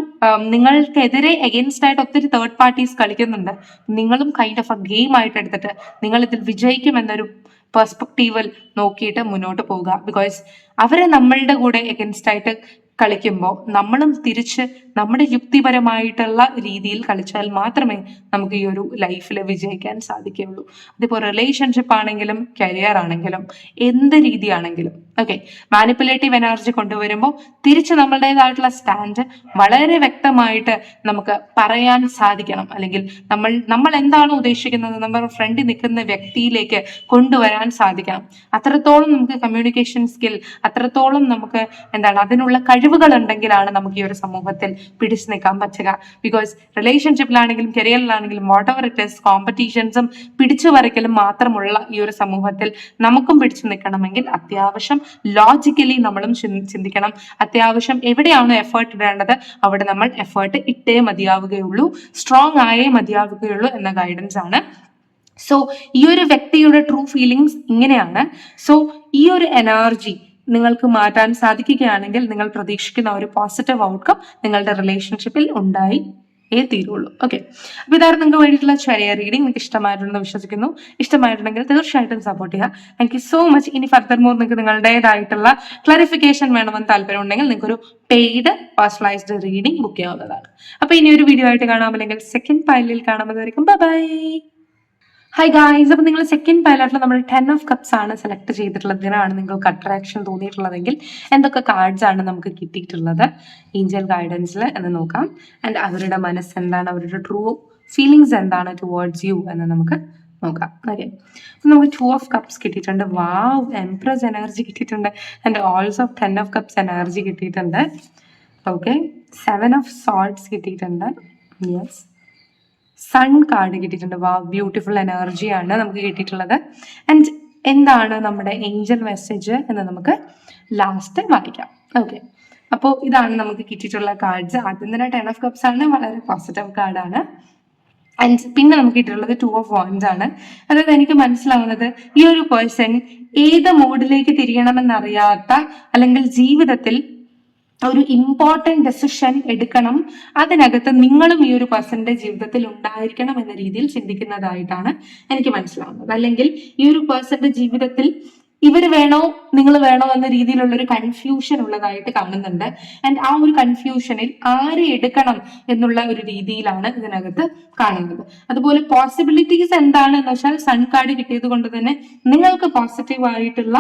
നിങ്ങൾക്കെതിരെ എഗെൻസ്റ്റ് ആയിട്ട് ഒത്തിരി തേർഡ് പാർട്ടീസ് കളിക്കുന്നുണ്ട്. നിങ്ങളും കൈൻഡ് ഓഫ് എ ഗെയിം ആയിട്ട് എടുത്തിട്ട് നിങ്ങൾ ഇതിൽ വിജയിക്കും എന്നൊരു പെർസ്പെക്റ്റീവിൽ നോക്കിയിട്ട് മുന്നോട്ട് പോവുക. ബിക്കോസ് അവരെ നമ്മളുടെ കൂടെ എഗൻസ്റ്റ് ആയിട്ട് കളിക്കുമ്പോൾ നമ്മളും തിരിച്ച് നമ്മുടെ യുക്തിപരമായിട്ടുള്ള രീതിയിൽ കളിച്ചാൽ മാത്രമേ നമുക്ക് ഈ ഒരു ലൈഫിൽ വിജയിക്കാൻ സാധിക്കുകയുള്ളൂ. അതിപ്പോൾ റിലേഷൻഷിപ്പ് ആണെങ്കിലും കരിയർ ആണെങ്കിലും എന്ത് രീതിയാണെങ്കിലും. ഓക്കെ മാനിപ്പുലേറ്റീവ് എനർജി കൊണ്ടുവരുമ്പോൾ തിരിച്ച് നമ്മളുടേതായിട്ടുള്ള സ്റ്റാൻഡ് വളരെ വ്യക്തമായിട്ട് നമുക്ക് പറയാൻ സാധിക്കണം. അല്ലെങ്കിൽ നമ്മൾ നമ്മൾ എന്താണ് ഉദ്ദേശിക്കുന്നത്? നമ്മുടെ ഫ്രണ്ടിൽ നിൽക്കുന്ന വ്യക്തിയിലേക്ക് കൊണ്ടുവരാൻ സാധിക്കണം. അത്രത്തോളം നമുക്ക് കമ്മ്യൂണിക്കേഷൻ സ്കിൽ അത്രത്തോളം നമുക്ക് എന്താണ് അതിനുള്ള കഴിവുകൾ ഉണ്ടെങ്കിലാണ് നമുക്ക് ഈ ഒരു സമൂഹത്തിൽ പിടിച്ചു നിൽക്കാൻ പറ്റുക. ബിക്കോസ് റിലേഷൻഷിപ്പിലാണെങ്കിലും കരിയറിലാണെങ്കിലും വാട്ട് എവർ ഇറ്റ് ഇസ് കോമ്പറ്റീഷൻസും പിടിച്ചു വരയ്ക്കലും മാത്രമുള്ള ഈ ഒരു സമൂഹത്തിൽ നമുക്കും പിടിച്ചു നിൽക്കണമെങ്കിൽ അത്യാവശ്യം ലോജിക്കലി നമ്മളും ചിന്തിക്കണം. അത്യാവശ്യം എവിടെയാണോ എഫേർട്ട് ഇടേണ്ടത് അവിടെ നമ്മൾ എഫേർട്ട് ഇട്ടേ മതിയാവുകയുള്ളൂ സ്ട്രോങ് ആയേ മതിയാവുകയുള്ളൂ എന്ന ഗൈഡൻസ് ആണ്. സോ ഈ ഒരു വ്യക്തിയുടെ ട്രൂ ഫീലിങ്സ് ഇങ്ങനെയാണ്. സോ ഈ ഒരു എനർജി നിങ്ങൾക്ക് മാറ്റാൻ സാധിക്കുകയാണെങ്കിൽ നിങ്ങൾ പ്രതീക്ഷിക്കുന്ന ഒരു പോസിറ്റീവ് ഔട്ട്കം നിങ്ങളുടെ റിലേഷൻഷിപ്പിൽ ഉണ്ടായി ഏ തീരുള്ളൂ. ഓക്കെ അപ്പൊ ഇതായിരുന്നു നിങ്ങൾക്ക് വേണ്ടിയിട്ടുള്ള ചെറിയ റീഡിംഗ് നിങ്ങൾക്ക് ഇഷ്ടമായിട്ടുണ്ടെന്ന് വിശ്വസിക്കുന്നു. ഇഷ്ടമായിട്ടുണ്ടെങ്കിൽ തീർച്ചയായിട്ടും സപ്പോർട്ട് ചെയ്യുക. താങ്ക് യു സോ മച്ച് ഇനി ഫർദർ മോർ നിങ്ങൾക്ക് നിങ്ങളുടേതായിട്ടുള്ള ക്ലാരിഫിക്കേഷൻ വേണമെന്ന് നിങ്ങൾക്ക് ഒരു പെയ്ഡ് പേഴ്സണലൈസ്ഡ് റീഡിംഗ് ബുക്ക് ചെയ്യാവുന്നതാണ്. അപ്പൊ ഇനി ഒരു വീഡിയോ ആയിട്ട് കാണാം. അല്ലെങ്കിൽ സെക്കൻഡ് ഫയലിൽ കാണാമെന്നായിരിക്കും ബൈ ഹായ് ഗായ്സ് അപ്പൊ നിങ്ങൾ സെക്കൻഡ് പൈലറ്റിൽ നമ്മൾ ടെൻ ഓഫ് കപ്സ് ആണ് സെലക്ട് ചെയ്തിട്ടുള്ളത്. ഇതിനാണ് നിങ്ങൾക്ക് അട്രാക്ഷൻ തോന്നിയിട്ടുള്ളതെങ്കിൽ എന്തൊക്കെ കാർഡ്സ് ആണ് നമുക്ക് കിട്ടിയിട്ടുള്ളത്? ഏഞ്ചൽ ഗൈഡൻസിൽ എന്ന് നോക്കാം. ആൻഡ് അവരുടെ മനസ്സ് എന്താണ്? അവരുടെ ട്രൂ ഫീലിങ്സ് എന്താണ് ടുവേർഡ്സ് യു എന്ന് നമുക്ക് നോക്കാം. ഓക്കെ നമുക്ക് ടു ഓഫ് കപ്സ് കിട്ടിയിട്ടുണ്ട്. വാവ് എംപ്രസ് എനർജി കിട്ടിയിട്ടുണ്ട്. And also ten of cups energy കിട്ടിയിട്ടുണ്ട്. ഓക്കെ സെവൻ ഓഫ് സോൾട്ട്സ് കിട്ടിയിട്ടുണ്ട്. യെസ് സൺ കാർഡ് കിട്ടിയിട്ടുണ്ട്. വാ ബ്യൂട്ടിഫുൾ എനർജിയാണ് നമുക്ക് കിട്ടിയിട്ടുള്ളത്. ആൻഡ് എന്താണ് നമ്മുടെ ഏഞ്ചൽ മെസ്സേജ് എന്ന് നമുക്ക് ലാസ്റ്റ് വായിക്കാം. ഓക്കെ അപ്പോൾ ഇതാണ് നമുക്ക് കിട്ടിയിട്ടുള്ള കാർഡ്സ് ആദ്യം തന്നെ ടെൻ ഓഫ് കപ്സ് ആണ്. വളരെ പോസിറ്റീവ് കാർഡാണ് ആൻഡ് പിന്നെ നമുക്ക് കിട്ടിയിട്ടുള്ളത് ടു ഓഫ് വോയിൻസ് ആണ്. അതായത് എനിക്ക് മനസ്സിലാവുന്നത് ഈ ഒരു പേഴ്സൺ ഏത് മോഡിലേക്ക് തിരിയണമെന്നറിയാത്ത അല്ലെങ്കിൽ ജീവിതത്തിൽ ഒരു ഇമ്പോർട്ടന്റ് ഡെസിഷൻ എടുക്കണം. അതിനകത്ത് നിങ്ങളും ഈ ഒരു പേഴ്സന്റെ ജീവിതത്തിൽ ഉണ്ടായിരിക്കണം എന്ന രീതിയിൽ ചിന്തിക്കുന്നതായിട്ടാണ് എനിക്ക് മനസ്സിലാവുന്നത്. അല്ലെങ്കിൽ ഈ ഒരു പേഴ്സന്റെ ജീവിതത്തിൽ ഇവർ വേണോ നിങ്ങൾ വേണോ എന്ന രീതിയിലുള്ള ഒരു കൺഫ്യൂഷൻ ഉള്ളതായിട്ട് കാണുന്നുണ്ട്. ആൻഡ് ആ ഒരു കൺഫ്യൂഷനിൽ ആരെ എടുക്കണം എന്നുള്ള ഒരു രീതിയിലാണ് ഇതിനകത്ത് കാണുന്നത്. അതുപോലെ പോസിബിലിറ്റീസ് എന്താണ് എന്ന് വെച്ചാൽ സൺ കാർഡ് കിട്ടിയത് കൊണ്ട് തന്നെ നിങ്ങൾക്ക് പോസിറ്റീവ് ആയിട്ടുള്ള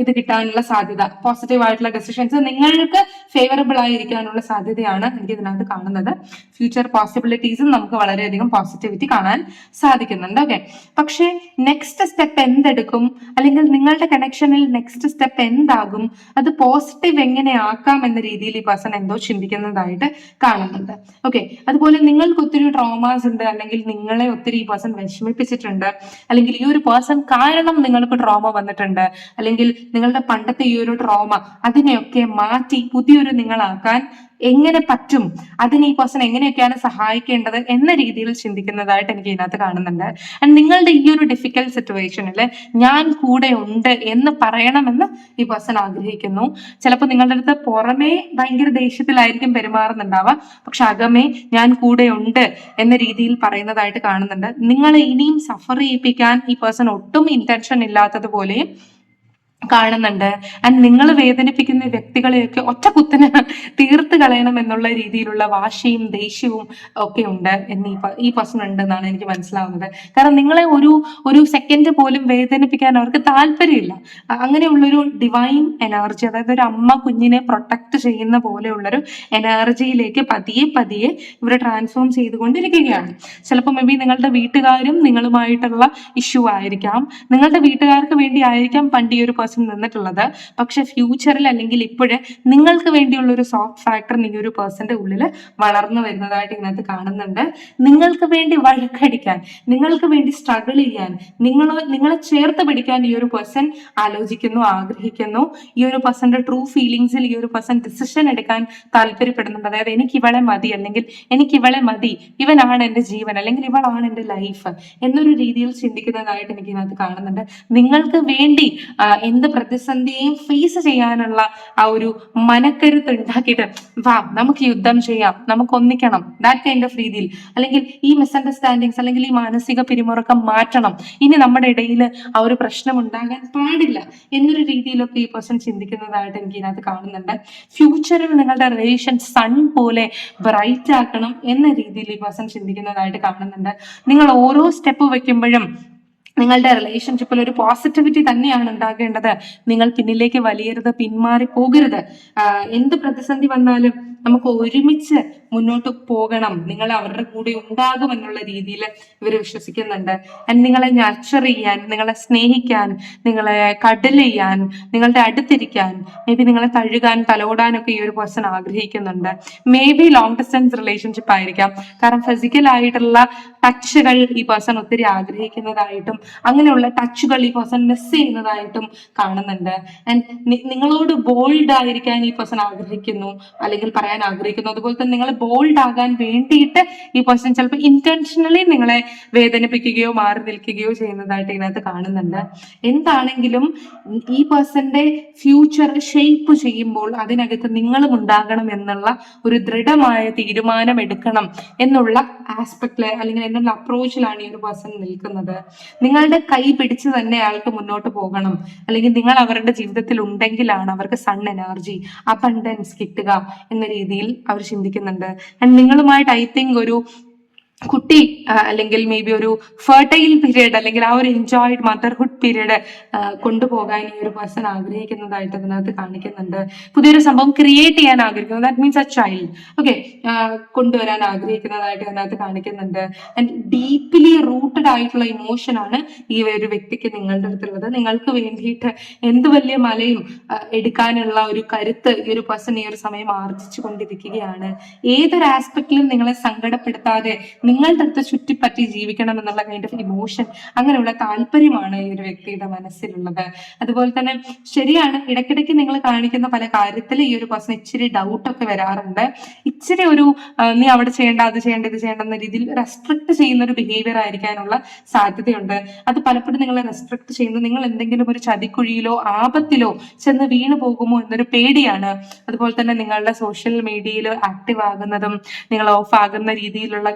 ഇത് കിട്ടാനുള്ള സാധ്യത പോസിറ്റീവ് ആയിട്ടുള്ള ഡെസിഷൻസ് നിങ്ങൾക്ക് ഫേവറബിൾ ആയിരിക്കാനുള്ള സാധ്യതയാണ് എനിക്ക് ഇതിനകത്ത് കാണുന്നത്. ഫ്യൂച്ചർ പോസിബിലിറ്റീസും നമുക്ക് വളരെയധികം പോസിറ്റിവിറ്റി കാണാൻ സാധിക്കുന്നുണ്ട്. ഓക്കെ പക്ഷേ നെക്സ്റ്റ് സ്റ്റെപ്പ് എന്തെടുക്കും? അല്ലെങ്കിൽ നിങ്ങളുടെ കണക്ഷനിൽ നെക്സ്റ്റ് സ്റ്റെപ്പ് എന്താകും? അത് പോസിറ്റീവ് എങ്ങനെ ആക്കാം എന്ന രീതിയിൽ ഈ പേഴ്സൺ എന്തോ ചിന്തിക്കുന്നതായിട്ട് കാണുന്നുണ്ട്. ഓക്കെ അതുപോലെ നിങ്ങൾക്ക് ഒത്തിരി ട്രോമാസ് ഉണ്ട് അല്ലെങ്കിൽ നിങ്ങളെ ഒത്തിരി ഈ പേഴ്സൺ വിഷമിപ്പിച്ചിട്ടുണ്ട് അല്ലെങ്കിൽ ഈ ഒരു പേഴ്സൺ കാരണം നിങ്ങൾക്ക് ട്രോമ വന്നിട്ടുണ്ട് അല്ലെങ്കിൽ നിങ്ങളുടെ പണ്ടത്തെ ഈ ഒരു ട്രോമ അതിനെയൊക്കെ മാറ്റി പുതിയൊരു നിങ്ങളാക്കാൻ എങ്ങനെ പറ്റും? അതിന് ഈ പേഴ്സൺ എങ്ങനെയൊക്കെയാണ് സഹായിക്കേണ്ടത് എന്ന രീതിയിൽ ചിന്തിക്കുന്നതായിട്ട് എനിക്ക് ഇതിനകത്ത് കാണുന്നുണ്ട്. ആൻഡ് നിങ്ങളുടെ ഈ ഒരു ഡിഫിക്കൽട്ട് സിറ്റുവേഷനിൽ ഞാൻ കൂടെ ഉണ്ട് എന്ന് പറയണമെന്ന് ഈ പേഴ്സൺ ആഗ്രഹിക്കുന്നു. ചിലപ്പോൾ നിങ്ങളുടെ അടുത്ത് പുറമേ ഭയങ്കര ദേഷ്യത്തിലായിരിക്കും പെരുമാറുന്നുണ്ടാവുക പക്ഷെ അകമേ ഞാൻ കൂടെ ഉണ്ട് എന്ന രീതിയിൽ പറയുന്നതായിട്ട് കാണുന്നുണ്ട്. നിങ്ങളെ ഇനിയും സഫർ ചെയ്യിപ്പിക്കാൻ ഈ പേഴ്സൺ ഒട്ടും ഇന്റൻഷൻ ഇല്ലാത്തതുപോലെ കാണുന്നുണ്ട്. ആൻഡ് നിങ്ങൾ വേദനിപ്പിക്കുന്ന വ്യക്തികളെയൊക്കെ ഒറ്റ കുത്തിന് തീർത്ത് കളയണം എന്നുള്ള രീതിയിലുള്ള വാശിയും ദേഷ്യവും ഒക്കെ ഉണ്ട് എന്ന് ഈ പ്രശ്നം ഉണ്ട് എന്നാണ് എനിക്ക് മനസ്സിലാവുന്നത്. കാരണം നിങ്ങളെ ഒരു ഒരു സെക്കൻഡ് പോലും വേദനിപ്പിക്കാൻ അവർക്ക് താല്പര്യമില്ല. അങ്ങനെയുള്ളൊരു ഡിവൈൻ എനർജി അതായത് ഒരു അമ്മ കുഞ്ഞിനെ പ്രൊട്ടക്ട് ചെയ്യുന്ന പോലെയുള്ളൊരു എനർജിയിലേക്ക് പതിയെ പതിയെ ഇവർ ട്രാൻസ്ഫോം ചെയ്തുകൊണ്ടിരിക്കുകയാണ്. ചിലപ്പോൾ മേ ബി നിങ്ങളുടെ വീട്ടുകാരും നിങ്ങളുമായിട്ടുള്ള ഇഷ്യൂ ആയിരിക്കാം. നിങ്ങളുടെ വീട്ടുകാർക്ക് വേണ്ടി ആയിരിക്കാം പണ്ട് ഈ ഒരു പേഴ്സൺ നിന്നിട്ടുള്ളത് പക്ഷെ ഫ്യൂച്ചറിൽ അല്ലെങ്കിൽ ഇപ്പോഴേ നിങ്ങൾക്ക് വേണ്ടിയുള്ള ഒരു സോഫ്റ്റ് ഫാക്ടർ ഈ ഒരു പേഴ്സന്റെ ഉള്ളിൽ വളർന്നു വരുന്നതായിട്ട് ഇതിനകത്ത് കാണുന്നുണ്ട്. നിങ്ങൾക്ക് വേണ്ടി വഴക്കടിക്കാൻ നിങ്ങൾക്ക് വേണ്ടി സ്ട്രഗിൾ ചെയ്യാൻ നിങ്ങൾ നിങ്ങളെ ചേർത്ത് പിടിക്കാൻ ഈ ഒരു പേഴ്സൺ ആലോചിക്കുന്നു ആഗ്രഹിക്കുന്നു. ഈ ഒരു പേഴ്സന്റെ ട്രൂ ഫീലിങ്സിൽ ഈ ഒരു പേഴ്സൺ ഡിസിഷൻ എടുക്കാൻ താല്പര്യപ്പെടുന്നുണ്ട്. അതായത് എനിക്ക് ഇവളെ മതി അല്ലെങ്കിൽ എനിക്ക് ഇവളെ മതി ഇവനാണ് എന്റെ ജീവൻ അല്ലെങ്കിൽ ഇവളാണ് എന്റെ ലൈഫ് എന്നൊരു രീതിയിൽ ചിന്തിക്കുന്നതായിട്ട് എനിക്ക് ഇതിനകത്ത് കാണുന്നുണ്ട്. നിങ്ങൾക്ക് വേണ്ടി എന്ത് പ്രതിസന്ധിയെയും ഫേസ് ചെയ്യാനുള്ള ആ ഒരു മനക്കരുത്ത് ഉണ്ടാക്കിയിട്ട് വാ നമുക്ക് യുദ്ധം ചെയ്യാം നമുക്ക് ഒന്നിക്കണം. ദാറ്റ് കൈൻഡ് ഓഫ് രീതിയിൽ. അല്ലെങ്കിൽ ഈ മിസ്അണ്ടർസ്റ്റാൻഡിങ്സ് അല്ലെങ്കിൽ ഈ മാനസിക പിരിമുറുക്കം മാറ്റണം. ഇനി നമ്മുടെ ഇടയിൽ ആ ഒരു പ്രശ്നം ഉണ്ടാകാൻ പാടില്ല എന്നൊരു രീതിയിലൊക്കെ ഈ പേഴ്സൺ ചിന്തിക്കുന്നതായിട്ട് എനിക്ക് ഇതിനകത്ത് കാണുന്നുണ്ട്. ഫ്യൂച്ചറിൽ നിങ്ങളുടെ റിലേഷൻ സൺ പോലെ ബ്രൈറ്റ് ആക്കണം എന്ന രീതിയിൽ ഈ പേഴ്സൺ ചിന്തിക്കുന്നതായിട്ട് കാണുന്നുണ്ട്. നിങ്ങൾ ഓരോ സ്റ്റെപ്പ് വെക്കുമ്പോഴും നിങ്ങളുടെ റിലേഷൻഷിപ്പിൽ ഒരു പോസിറ്റിവിറ്റി തന്നെയാണ് ഉണ്ടാകേണ്ടത്. നിങ്ങൾ പിന്നിലേക്ക് വലിയരുത് പിന്മാറി പോകരുത്. എന്ത് പ്രതിസന്ധി വന്നാലും നമുക്ക് ഒരുമിച്ച് മുന്നോട്ട് പോകണം. നിങ്ങൾ അവരുടെ കൂടെ ഉണ്ടാകും എന്നുള്ള രീതിയിൽ ഇവർ വിശ്വസിക്കുന്നുണ്ട്. ആൻഡ് നിങ്ങളെ നർച്ചർ ചെയ്യാൻ നിങ്ങളെ സ്നേഹിക്കാൻ നിങ്ങളെ കടൽ ചെയ്യാൻ നിങ്ങളുടെ അടുത്തിരിക്കാൻ മേ ബി നിങ്ങളെ തഴുകാൻ തലോടാനൊക്കെ ഈ ഒരു പേഴ്സൺ ആഗ്രഹിക്കുന്നുണ്ട്. Maybe long distance relationship ആയിരിക്കാം. കാരണം ഫിസിക്കൽ ആയിട്ടുള്ള ടച്ചുകൾ ഈ പേഴ്സൺ ഒത്തിരി ആഗ്രഹിക്കുന്നതായിട്ടും അങ്ങനെയുള്ള ടച്ചുകൾ ഈ പേഴ്സൺ മിസ് ചെയ്യുന്നതായിട്ടും കാണുന്നുണ്ട്. ആൻഡ് നിങ്ങളോട് ബോൾഡ് ആയിരിക്കാൻ ഈ പേഴ്സൺ ആഗ്രഹിക്കുന്നു അല്ലെങ്കിൽ പറയാൻ ആഗ്രഹിക്കുന്നു. അതുപോലെ തന്നെ നിങ്ങൾ ബോൾഡ് ആകാൻ വേണ്ടിയിട്ട് ഈ പേഴ്സൺ ചിലപ്പോൾ ഇന്റൻഷനലി നിങ്ങളെ വേദനിപ്പിക്കുകയോ മാറി നിൽക്കുകയോ ചെയ്യുന്നതായിട്ട് ഇതിനകത്ത് കാണുന്നുണ്ട്. എന്താണെങ്കിലും ഈ പേഴ്സന്റെ ഫ്യൂച്ചർ ഷേപ്പ് ചെയ്യുമ്പോൾ അതിനകത്ത് നിങ്ങളും ഉണ്ടാകണം എന്നുള്ള ഒരു ദൃഢമായ തീരുമാനം എടുക്കണം എന്നുള്ള ആസ്പെക്റ്റിൽ അല്ലെങ്കിൽ എന്നുള്ള അപ്രോച്ചിലാണ് ഈ ഒരു പേഴ്സൺ നിൽക്കുന്നത്. നിങ്ങളുടെ കൈ പിടിച്ച് തന്നെ അയാൾക്ക് മുന്നോട്ട് പോകണം. അല്ലെങ്കിൽ നിങ്ങൾ അവരുടെ ജീവിതത്തിൽ ഉണ്ടെങ്കിലാണ് അവർക്ക് സൺ എനർജി അബണ്ടൻസ് കിട്ടുക എന്ന രീതിയിൽ അവർ ചിന്തിക്കുന്നുണ്ട്. ആൻഡ് നിങ്ങളുമായിട്ട് ഐ തിങ്ക് ഒരു കുട്ടി അല്ലെങ്കിൽ മേ ബി ഒരു ഫെർട്ടൈൽ പീരീഡ് അല്ലെങ്കിൽ ആ ഒരു എൻജോയ്ഡ് മദർഹുഡ് പീരീഡ് കൊണ്ടുപോകാൻ ഈ ഒരു പേഴ്സൺ ആഗ്രഹിക്കുന്നതായിട്ട് അതിനകത്ത് കാണിക്കുന്നുണ്ട്. പുതിയൊരു സംഭവം ക്രിയേറ്റ് ചെയ്യാൻ ആഗ്രഹിക്കുന്നു. That means a child okay കൊണ്ടുവരാൻ ആഗ്രഹിക്കുന്നതായിട്ട് അതിനകത്ത് കാണിക്കുന്നുണ്ട്. ആൻഡ് ഡീപ്ലി റൂട്ടഡ് ആയിട്ടുള്ള ഇമോഷനാണ് ഈ ഒരു വ്യക്തിക്ക് നിങ്ങളുടെ അടുത്തുള്ളത്. നിങ്ങൾക്ക് വേണ്ടിയിട്ട് എന്ത് വലിയ മലയും എടുക്കാനുള്ള ഒരു കരുത്ത് ഈ ഒരു പേഴ്സൺ ഈ ഒരു സമയം ആർജിച്ചു കൊണ്ടിരിക്കുകയാണ്. ഏതൊരു ആസ്പെക്റ്റിലും നിങ്ങളെ സങ്കടപ്പെടുത്താതെ നിങ്ങളുടെ അടുത്ത് ചുറ്റിപ്പറ്റി ജീവിക്കണം എന്നുള്ള കൈൻഡ് ഓഫ് ഇമോഷൻ അങ്ങനെയുള്ള താല്പര്യമാണ് ഈ ഒരു വ്യക്തിയുടെ മനസ്സിലുള്ളത്. അതുപോലെ തന്നെ ശരിയാണ് ഇടയ്ക്കിടയ്ക്ക് നിങ്ങൾ കാണിക്കുന്ന പല കാര്യത്തിൽ ഈ ഒരു പേഴ്സൺ ഇച്ചിരി ഡൗട്ട് ഒക്കെ വരാറുണ്ട്. ഇച്ചിരി ഒരു നീ അവിടെ ചെയ്യേണ്ട അത് ചെയ്യേണ്ട ഇത് ചെയ്യേണ്ട എന്ന രീതിയിൽ റെസ്ട്രിക്ട് ചെയ്യുന്ന ഒരു ബിഹേവിയർ ആയിരിക്കാനുള്ള സാധ്യതയുണ്ട്. അത് പലപ്പോഴും നിങ്ങളെ റെസ്ട്രിക്ട് ചെയ്യുന്നത് നിങ്ങൾ എന്തെങ്കിലും ഒരു ചതിക്കുഴിയിലോ ആപത്തിലോ ചെന്ന് വീണു പോകുമോ എന്നൊരു പേടിയാണ്. അതുപോലെ തന്നെ നിങ്ങളുടെ സോഷ്യൽ മീഡിയയിൽ ആക്റ്റീവ് ആകുന്നതും നിങ്ങൾ ഓഫ് ആകുന്ന രീതിയിലുള്ള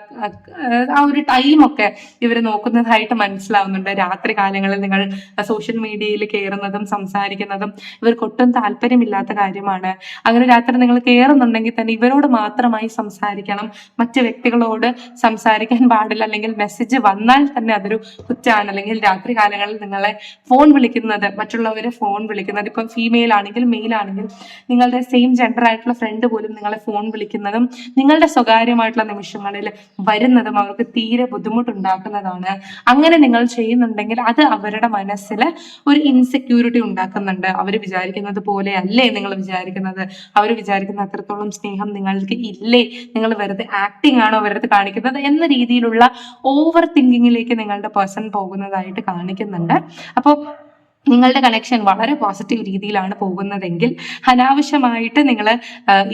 ആ, ഒരു ടൈമൊക്കെ ഇവർ നോക്കുന്നതായിട്ട് മനസ്സിലാവുന്നുണ്ട്. രാത്രി കാലങ്ങളിൽ നിങ്ങൾ സോഷ്യൽ മീഡിയയിൽ കയറുന്നതും സംസാരിക്കുന്നതും ഇവർക്ക് ഒട്ടും താല്പര്യമില്ലാത്ത കാര്യമാണ്. അങ്ങനെ രാത്രി നിങ്ങൾ കയറുന്നുണ്ടെങ്കിൽ തന്നെ ഇവരോട് മാത്രമായി സംസാരിക്കണം. മറ്റ് വ്യക്തികളോട് സംസാരിക്കാൻ പാടില്ല. അല്ലെങ്കിൽ മെസ്സേജ് വന്നാൽ തന്നെ അതൊരു കുറ്റാണ്. അല്ലെങ്കിൽ രാത്രി കാലങ്ങളിൽ നിങ്ങളെ ഫോൺ വിളിക്കുന്നത് മറ്റുള്ളവരെ ഫോൺ വിളിക്കുന്നത് ഇപ്പം ഫീമെയിൽ ആണെങ്കിൽ മെയിൽ ആണെങ്കിൽ നിങ്ങളുടെ സെയിം ജെൻഡർ ആയിട്ടുള്ള ഫ്രണ്ട് പോലും നിങ്ങളെ ഫോൺ വിളിക്കുന്നതും നിങ്ങളുടെ സ്വകാര്യമായിട്ടുള്ള നിമിഷങ്ങളിൽ വരുന്നതും അവർക്ക് തീരെ ബുദ്ധിമുട്ടുണ്ടാക്കുന്നതാണ്. അങ്ങനെ നിങ്ങൾ ചെയ്യുന്നുണ്ടെങ്കിൽ അത് അവരുടെ മനസ്സിൽ ഒരു ഇൻസെക്യൂരിറ്റി ഉണ്ടാക്കുന്നുണ്ട്. അവർ വിചാരിക്കുന്നത് പോലെ അല്ലേ നിങ്ങൾ വിചാരിക്കുന്നത്? അവർ വിചാരിക്കുന്ന അത്രത്തോളം സ്നേഹം നിങ്ങൾക്ക് ഇല്ലേ? നിങ്ങൾ വെറുതെ ആക്ടിങ് ആണോ അവരടുത്ത് കാണിക്കുന്നത് എന്ന രീതിയിലുള്ള ഓവർ തിങ്കിങ്ങിലേക്ക് നിങ്ങളുടെ പേഴ്സൺ പോകുന്നതായിട്ട് കാണിക്കുന്നുണ്ട്. അപ്പോൾ നിങ്ങളുടെ കണക്ഷൻ വളരെ പോസിറ്റീവ് രീതിയിലാണ് പോകുന്നതെങ്കിൽ അനാവശ്യമായിട്ട് നിങ്ങൾ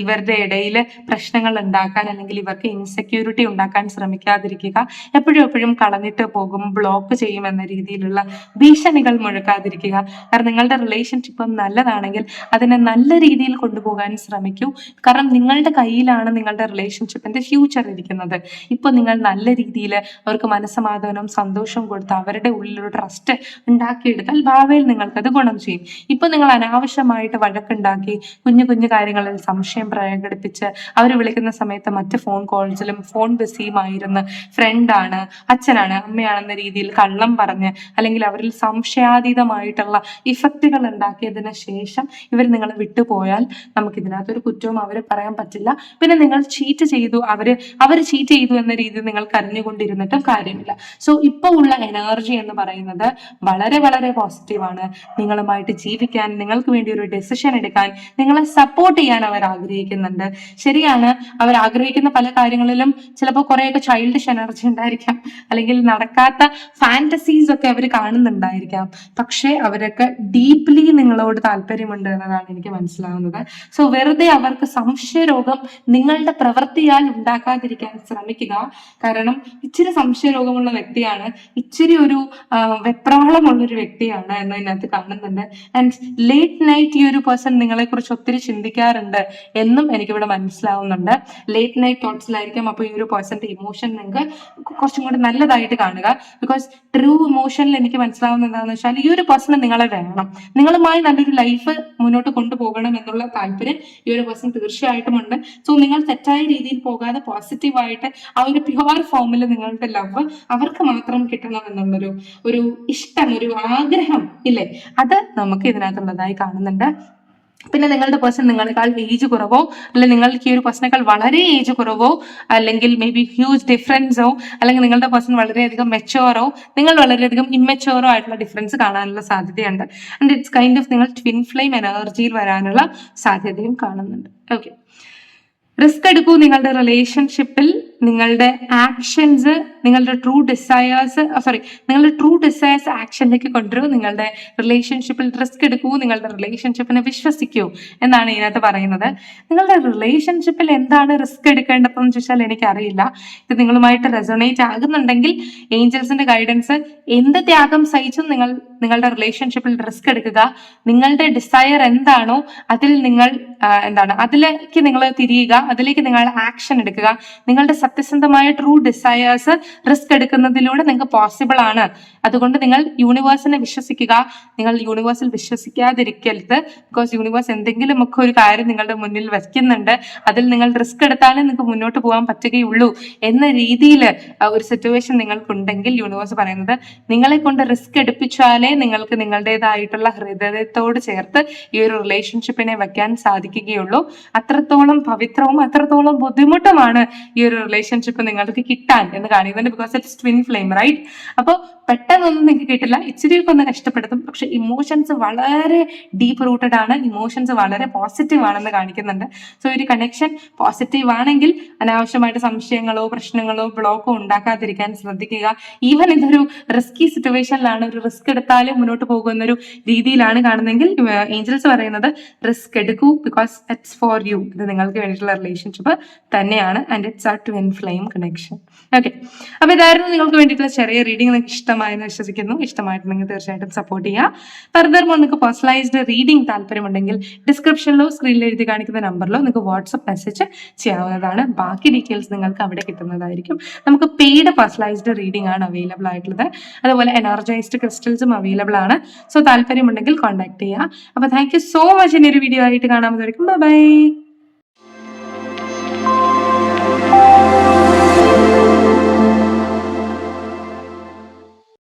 ഇവരുടെ ഇടയിൽ പ്രശ്നങ്ങൾ ഉണ്ടാക്കാൻ അല്ലെങ്കിൽ ഇവർക്ക് ഇൻസെക്യൂരിറ്റി ഉണ്ടാക്കാൻ ശ്രമിക്കാതിരിക്കുക. എപ്പോഴും എപ്പോഴും കളഞ്ഞിട്ട് പോകും ബ്ലോക്ക് ചെയ്യും എന്ന രീതിയിലുള്ള ഭീഷണികൾ മുഴക്കാതിരിക്കുക. കാരണം നിങ്ങളുടെ റിലേഷൻഷിപ്പ് നല്ലതാണെങ്കിൽ അതിനെ നല്ല രീതിയിൽ കൊണ്ടുപോകാൻ ശ്രമിക്കൂ. കാരണം നിങ്ങളുടെ കയ്യിലാണ് നിങ്ങളുടെ റിലേഷൻഷിപ്പിന്റെ ഫ്യൂച്ചർ ഇരിക്കുന്നത്. ഇപ്പോൾ നിങ്ങൾ നല്ല രീതിയിൽ അവർക്ക് മനസ്സമാധാനവും സന്തോഷവും കൊടുത്ത് അവരുടെ ഉള്ളിലൊരു ട്രസ്റ്റ് ഉണ്ടാക്കിയെടുത്താൽ ഭാവിയിൽ നിങ്ങൾക്കത് ഗുണം ചെയ്യും. ഇപ്പൊ നിങ്ങൾ അനാവശ്യമായിട്ട് വഴക്കുണ്ടാക്കി കുഞ്ഞു കുഞ്ഞു കാര്യങ്ങളിൽ സംശയം പ്രകടിപ്പിച്ച് അവർ വിളിക്കുന്ന സമയത്ത് മറ്റ് ഫോൺ കോൾസിലും ഫോൺ ബിസിയുമായിരുന്ന് ഫ്രണ്ടാണ് അച്ഛനാണ് അമ്മയാണെന്ന രീതിയിൽ കള്ളം പറഞ്ഞ് അല്ലെങ്കിൽ അവരിൽ സംശയാതീതമായിട്ടുള്ള ഇഫക്റ്റുകൾ ഉണ്ടാക്കിയതിന് ശേഷം ഇവർ നിങ്ങൾ വിട്ടുപോയാൽ നമുക്ക് ഇതിനകത്തൊരു കുറ്റവും അവരെ പറയാൻ പറ്റില്ല. പിന്നെ നിങ്ങൾ ചീറ്റ് ചെയ്തു അവർ അവർ ചീറ്റ് ചെയ്തു എന്ന രീതിയിൽ നിങ്ങൾ കരഞ്ഞുകൊണ്ടിരുന്നിട്ടും കാര്യമില്ല. സോ ഇപ്പോൾ ഉള്ള എനർജി എന്ന് പറയുന്നത് വളരെ വളരെ പോസിറ്റീവാണ് നിങ്ങളുമായിട്ട് ജീവിക്കാൻ നിങ്ങൾക്ക് വേണ്ടി ഒരു ഡെസിഷൻ എടുക്കാൻ നിങ്ങളെ സപ്പോർട്ട് ചെയ്യാൻ അവർ ആഗ്രഹിക്കുന്നുണ്ട്. ശരിയാണ് അവർ ആഗ്രഹിക്കുന്ന പല കാര്യങ്ങളിലും ചിലപ്പോൾ കുറേയൊക്കെ ചൈൽഡിഷ് എനർജി ഉണ്ടായിരിക്കാം. അല്ലെങ്കിൽ നടക്കാത്ത ഫാന്റസീസ് ഒക്കെ അവർ കാണുന്നുണ്ടായിരിക്കാം. പക്ഷേ അവരൊക്കെ ഡീപ്ലി നിങ്ങളോട് താല്പര്യമുണ്ട് എന്നതാണ് എനിക്ക് മനസ്സിലാവുന്നത്. സോ വെറുതെ അവർക്ക് സംശയരോഗം നിങ്ങളുടെ പ്രവൃത്തിയാൽ ഉണ്ടാക്കാതിരിക്കാൻ ശ്രമിക്കുക. കാരണം ഇച്ചിരി സംശയരോഗമുള്ള വ്യക്തിയാണ് ഇച്ചിരി ഒരു വെപ്രാളമുള്ളൊരു വ്യക്തിയാണ് ഒരു എന്നതിനകത്ത് കാണുന്നുണ്ട്. ആൻഡ് ലേറ്റ് നൈറ്റ് ഈ ഒരു പേഴ്സൺ നിങ്ങളെ കുറിച്ച് ഒത്തിരി ചിന്തിക്കാറുണ്ട് എന്നും എനിക്കിവിടെ മനസ്സിലാവുന്നുണ്ട്. ലേറ്റ് നൈറ്റ് തോട്ട്സിലായിരിക്കും അപ്പോൾ ഈ ഒരു പേഴ്സന്റെ ഇമോഷൻ നിങ്ങൾക്ക് കുറച്ചും കൂടി നല്ലതായിട്ട് കാണുക. ബിക്കോസ് ട്രൂ ഇമോഷനിൽ എനിക്ക് മനസ്സിലാവുന്ന എന്താണെന്ന് വെച്ചാൽ ഈ ഒരു പേഴ്സൺ നിങ്ങളെ വേണം. നിങ്ങളുമായി നല്ലൊരു ലൈഫ് മുന്നോട്ട് കൊണ്ടുപോകണം എന്നുള്ള താല്പര്യം ഈ ഒരു പേഴ്സൺ തീർച്ചയായിട്ടും ഉണ്ട്. സോ നിങ്ങൾ തെറ്റായ രീതിയിൽ പോകാതെ പോസിറ്റീവായിട്ട് ആ ഒരു പ്യുവർ ഫോമിൽ നിങ്ങളുടെ ലവ് അവർക്ക് മാത്രം കിട്ടണം എന്നുള്ളൊരു ഒരു ഇഷ്ടം ഒരു ആഗ്രഹം ഇല്ലേ? അത് നമുക്ക് ഇതിനകത്തുള്ളതായി കാണുന്നുണ്ട്. പിന്നെ നിങ്ങളുടെ പേഴ്സൺ നിങ്ങളെക്കാൾ ഏജ് കുറവോ അല്ലെങ്കിൽ നിങ്ങൾക്ക് ഈ ഒരു പേഴ്സണേക്കാൾ വളരെ ഏജ് കുറവോ അല്ലെങ്കിൽ മേ ബി ഹ്യൂജ് ഡിഫറൻസോ അല്ലെങ്കിൽ നിങ്ങളുടെ പേഴ്സൺ വളരെയധികം മെച്ചോറോ നിങ്ങൾ വളരെയധികം ഇമ്മെച്ചോറോ ആയിട്ടുള്ള ഡിഫറൻസ് കാണാനുള്ള സാധ്യതയുണ്ട്. ആൻഡ് ഇറ്റ്സ് കൈൻഡ് ഓഫ് നിങ്ങൾ ട്വിൻ ഫ്ലെയിം എനർജിയിൽ വരാനുള്ള സാധ്യതയും കാണുന്നുണ്ട്. ഓക്കെ റിസ്ക് എടുക്കൂ നിങ്ങളുടെ റിലേഷൻഷിപ്പിൽ നിങ്ങളുടെ ആക്ഷൻസ് നിങ്ങളുടെ ട്രൂ ഡിസയേഴ്സ് സോറി നിങ്ങളുടെ ട്രൂ ഡിസയേഴ്സ് ആക്ഷനിലേക്ക് കൊണ്ടുവരൂ. നിങ്ങളുടെ റിലേഷൻഷിപ്പിൽ റിസ്ക് എടുക്കൂ. നിങ്ങളുടെ റിലേഷൻഷിപ്പിനെ വിശ്വസിക്കൂ എന്നാണ് ഇതിനകത്ത് പറയുന്നത്. നിങ്ങളുടെ റിലേഷൻഷിപ്പിൽ എന്താണ് റിസ്ക് എടുക്കേണ്ടതെന്ന് ചോദിച്ചാൽ എനിക്കറിയില്ല. ഇത് നിങ്ങളുമായിട്ട് റെസൊണേറ്റ് ആകുന്നുണ്ടെങ്കിൽ ഏഞ്ചൽസിന്റെ ഗൈഡൻസ് എന്ത് ത്യാഗം സഹിച്ചും നിങ്ങൾ നിങ്ങളുടെ റിലേഷൻഷിപ്പിൽ റിസ്ക് എടുക്കുക. നിങ്ങളുടെ ഡിസയർ എന്താണോ അതിൽ നിങ്ങൾ എന്താണ് അതിലേക്ക് നിങ്ങൾ തിരിയുക. അതിലേക്ക് നിങ്ങൾ ആക്ഷൻ എടുക്കുക. നിങ്ങളുടെ സത്യസന്ധമായ ട്രൂ ഡിസയേഴ്സ് റിസ്ക് എടുക്കുന്നതിലൂടെ നിങ്ങൾക്ക് പോസിബിൾ ആണ്. അതുകൊണ്ട് നിങ്ങൾ യൂണിവേഴ്സിനെ വിശ്വസിക്കുക. നിങ്ങൾ യൂണിവേഴ്സിൽ വിശ്വസിക്കാതിരിക്കരുത്. ബിക്കോസ് യൂണിവേഴ്സ് എന്തെങ്കിലും ഒക്കെ ഒരു കാര്യം നിങ്ങളുടെ മുന്നിൽ വയ്ക്കുന്നുണ്ട് അതിൽ നിങ്ങൾ റിസ്ക് എടുത്താലേ നിങ്ങൾക്ക് മുന്നോട്ട് പോകാൻ പറ്റുകയുള്ളൂ എന്ന രീതിയിൽ ഒരു സിറ്റുവേഷൻ നിങ്ങൾക്കുണ്ടെങ്കിൽ യൂണിവേഴ്സ് പറയുന്നത് നിങ്ങളെ കൊണ്ട് റിസ്ക് എടുപ്പിച്ചാലേ നിങ്ങൾക്ക് നിങ്ങളുടേതായിട്ടുള്ള ഹൃദയത്തോട് ചേർത്ത് ഈ ഒരു റിലേഷൻഷിപ്പിനെ വയ്ക്കാൻ സാധിക്കുകയുള്ളൂ. അത്രത്തോളം പവിത്രവും അത്രത്തോളം ബുദ്ധിമുട്ടുമാണ് ഈ ഒരു റിലേഷൻഷിപ്പ് നിങ്ങൾക്ക് കിട്ടാൻ എന്ന് കാണിക്കുന്നുണ്ട് because it's twin flame right അപ്പോൾ പെട്ടെന്നൊന്നും നിങ്ങൾക്ക് കിട്ടില്ല. ഇച്ചിരിയൊക്കെ ഒന്ന് കഷ്ടപ്പെടുത്തും. പക്ഷെ ഇമോഷൻസ് വളരെ ഡീപ്പ് റൂട്ടഡ് ആണ്. ഇമോഷൻസ് വളരെ പോസിറ്റീവ് ആണെന്ന് കാണിക്കുന്നുണ്ട്. സോ ഒരു കണക്ഷൻ പോസിറ്റീവ് ആണെങ്കിൽ അനാവശ്യമായിട്ട് സംശയങ്ങളോ പ്രശ്നങ്ങളോ ബ്ലോക്കോ ഉണ്ടാക്കാതിരിക്കാൻ ശ്രദ്ധിക്കുക. ഈവൻ ഇതൊരു റിസ്കി സിറ്റുവേഷനിലാണ് ഒരു റിസ്ക് എടുത്താലും മുന്നോട്ട് പോകുന്ന ഒരു രീതിയിലാണ് കാണുന്നതെങ്കിൽ ഏഞ്ചൽസ് പറയുന്നത് റിസ്ക് എടുക്കൂ ബിക്കോസ് ഇറ്റ്സ് ഫോർ യു ഇത് നിങ്ങൾക്ക് വേണ്ടിയിട്ടുള്ള റിലേഷൻഷിപ്പ് തന്നെയാണ്. And it's a twin flame connection okay അപ്പൊ ഇതായിരുന്നു നിങ്ങൾക്ക് വേണ്ടിയിട്ടുള്ള ചെറിയ റീഡിംഗ് നിങ്ങൾക്ക് ഇഷ്ടമായെന്ന് വിശ്വസിക്കുന്നു. ഇഷ്ടമായിട്ടുണ്ടെങ്കിൽ തീർച്ചയായിട്ടും സപ്പോർട്ട് ചെയ്യുക. ഫർദർ മോർ നിങ്ങൾക്ക് പേഴ്സണലൈസ്ഡ് റീഡിംഗ് താല്പര്യമുണ്ടെങ്കിൽ ഡിസ്ക്രിപ്ഷനിലോ സ്ക്രീനിൽ എഴുതി കാണിക്കുന്ന നമ്പറിലോ നിങ്ങൾക്ക് വാട്സപ്പ് മെസ്സേജ് ചെയ്യാവുന്നതാണ്. ബാക്കി ഡീറ്റെയിൽസ് നിങ്ങൾക്ക് അവിടെ കിട്ടുന്നതായിരിക്കും. നമുക്ക് പെയ്ഡ് പേഴ്സണലൈസ്ഡ് റീഡിംഗ് ആണ് അവൈലബിൾ ആയിട്ടുള്ളത്. അതുപോലെ എനർജൈസ്ഡ് ക്രിസ്റ്റൽസും അവൈലബിൾ ആണ്. സോ താല്പര്യമുണ്ടെങ്കിൽ കോൺടാക്ട് ചെയ്യുക. അപ്പോൾ താങ്ക് യു സോ മച്ച് ഇനി ഒരു വീഡിയോ ആയിട്ട് കാണാൻ ബൈ